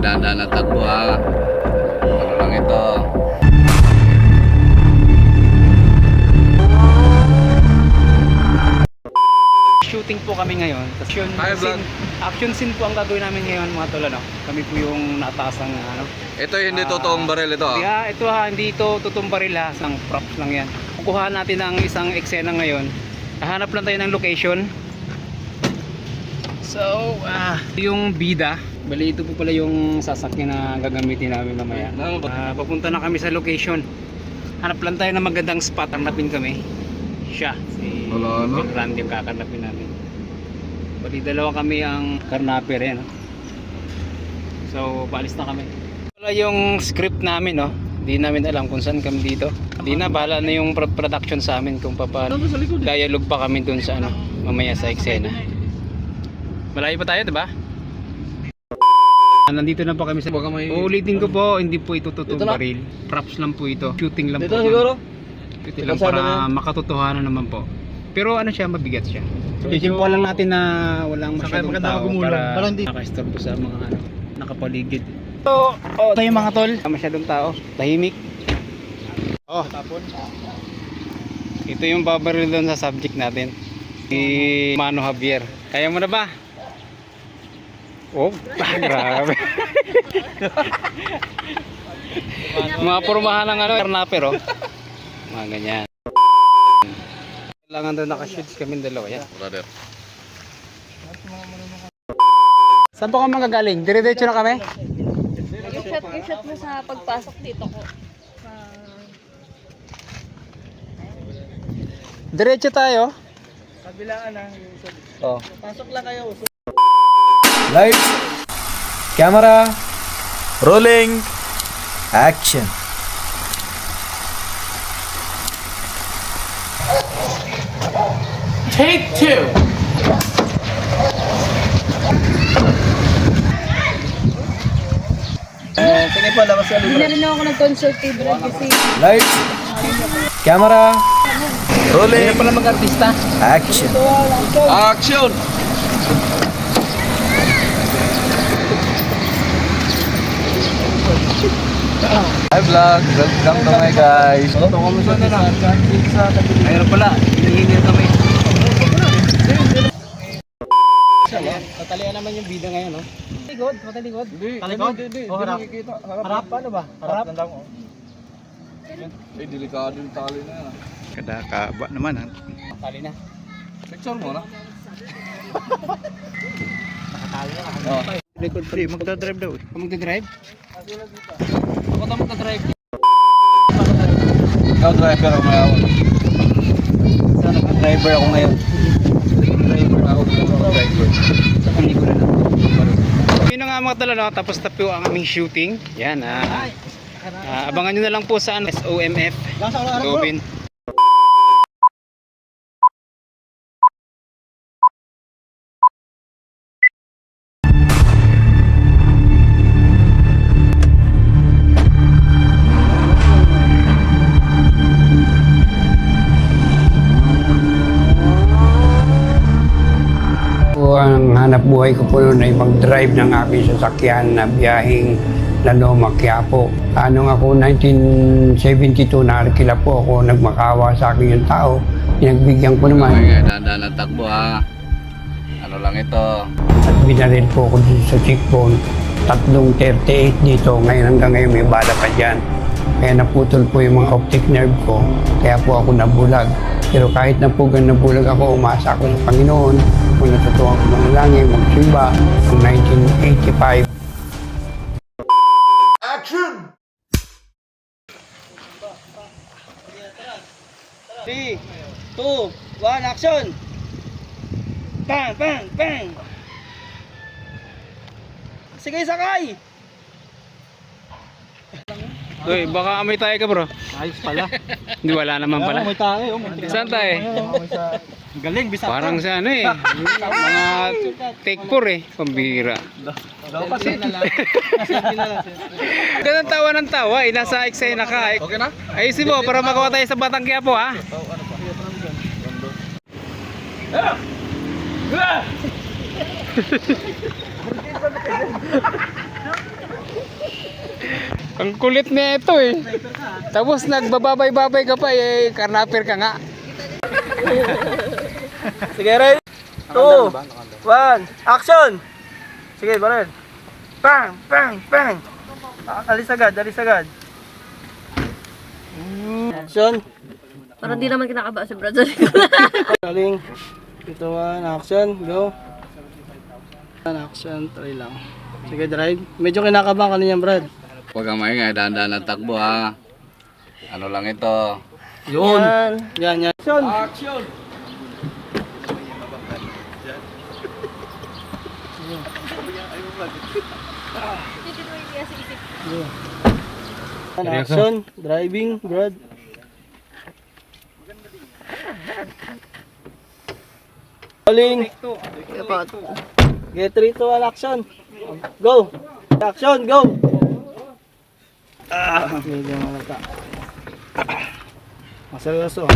Dahan-dahan ang takbo ha. Ano lang ito. Shooting po kami ngayon. Action Hi, scene, action scene po ang gagawin namin ngayon mga tol. Ano? Kami po yung nataasang ano. Ito yung hindi Ah, totoong baril ito ha. Kaya ito ha, hindi ito tutumbaril ha. Isang props lang yan. Kukuha natin ang isang eksena ngayon. Hahanap lang tayo ng location. So, ah, yung bida. Bali ito po pala yung sasakyan na gagamitin namin mamaya. Ah, papunta na kami sa location. Hanap lang tayo ng magandang spot. Hanapin kami. Siya, si Wala? Big Randy yung kakanapin namin. Bali dalawa kami ang karnaper eh, no? So, balis na kami. Wala yung script namin, no? Hindi namin alam kung saan kami dito. Hindi na, bahala na yung pro- production sa amin kung paano. Dialogue pa kami dun sa ano, mamaya sa eksena. Malayo pa tayo, diba? Nandito na po kami sa... Baka may- Uulitin ko po, hindi po ito totoong Dito na? baril. Props lang po ito. Shooting lang Dito po. siguro? Ito lang Kalsada para na makatotohanan naman po. Pero ano siya, mabigat siya. Sisimpo lang natin na walang Saka masyadong maganda tao gumulong. para Para hindi- nakaistorbo sa mga ano, nakapaligid. So, oh, tayo mga tol. Masyadong tao. Tahimik. Oh, Tapon. ito yung babaril doon sa subject natin. Si Mano Javier. Kaya mo na ba? Oh, grabe. mga pormahan ng ano, karnaper oh. Mga ganyan. Kailangan daw nakashoots kami dalawa yan. Brother. Saan po kami magagaling? Dire-diretso na kami? I-shot, i-shot mo sa pagpasok dito ko. Sa... Diretso tayo. Kabilaan na. Oh. Pasok lang kayo. Lights, camera, rolling, action. Sige po, labas ka. Hindi na rin ako nag-consult kay Brad kasi Lights, camera, rolling, pala mag-artista. action. Action! Hi vlog! Welcome to my guys! Mayroon pala. Hinihinir kami. Tatalian naman yung bida ngayon, no? Talikod, patalikod. Talikod? O harap? Harap, ano ba? Harap? lang oh. Eh, delikado yung tali na yan ah. Kadakaba naman ha. Tali na. Picture mo na. Nakatali na. Oh. Record pa. Magdadrive daw eh. Ako magdadrive? Ako na magdadrive. Ikaw driver ako mayawan. Sana nag-driver ako ngayon. Driver ako driver. Sa kanigo na lang. Yun na nga mga tala, no? tapos na po ang aming shooting. Yan, ah. Ah, abangan nyo na lang po sa ano, SOMF. Gobin. Ang hanap buhay ko po noon ay mag-drive ng aking sasakyan na biyaheng Lalo Quiapo. Anong ako 1972 nakakila po ako nagmakawa sa akin yung tao. Pinagbigyan ko naman Ingay, dahan-dahan ang takbo ha. Ano lang ito. at binaril po ako dito sa cheekbone. Tatlong 38 dito. Ngayon hanggang ngayon may bala pa dyan. Kaya naputol po yung mga optic nerve ko. Kaya po ako nabulag. Pero kahit na po ganun nabulag ako, umasa ako sa Panginoon. Kung natutuwa ko ng langit, magsimba. Noong 1985, 3, 2, 1, action! Bang, bang, bang! Sige, sakay! Uy, baka amoy tayo ka bro. Ayos pala. Hindi, wala naman pala. May tayo. Saan tayo? Galing, bisa. Parang sa ano eh. Mga take 4 eh. Pambira. Kasi na lang. Ganun tawa ng tawa eh. Nasa eksena ka eh. Okay na? Ayusin mo para magawa tayo sa Batang Quiapo ha. Ang kulit na ito eh. Tapos nagbababay-babay ka pa eh, karnaper ka nga. Sige, ready? Two, one, action! Sige, Barel. Bang, bang, bang! Ah, Alis agad, alis agad. Action. Parang di naman kinakaba si Brad. Galing. Ito one, action, go. One, action, try lang. Sige, drive. Medyo kinakabahan ka niyan, Brad. Huwag kang maingay, dahan-dahan ang takbo ha. Ano lang ito? Yun. Yan, yan. Action. Yan, action, driving, Brad. Calling. Get 3 to 1 action. Go. Action, go. Ah, medyo malata. Maseryoso.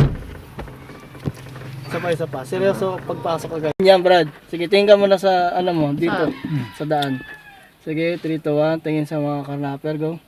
Isa pa, isa pa. Seryoso pagpasok agad. Yan, Brad. Sige, tingin ka muna sa, ano mo, dito. Sa daan. Sige, 3 to 1. Tingin sa mga karnaper. Go.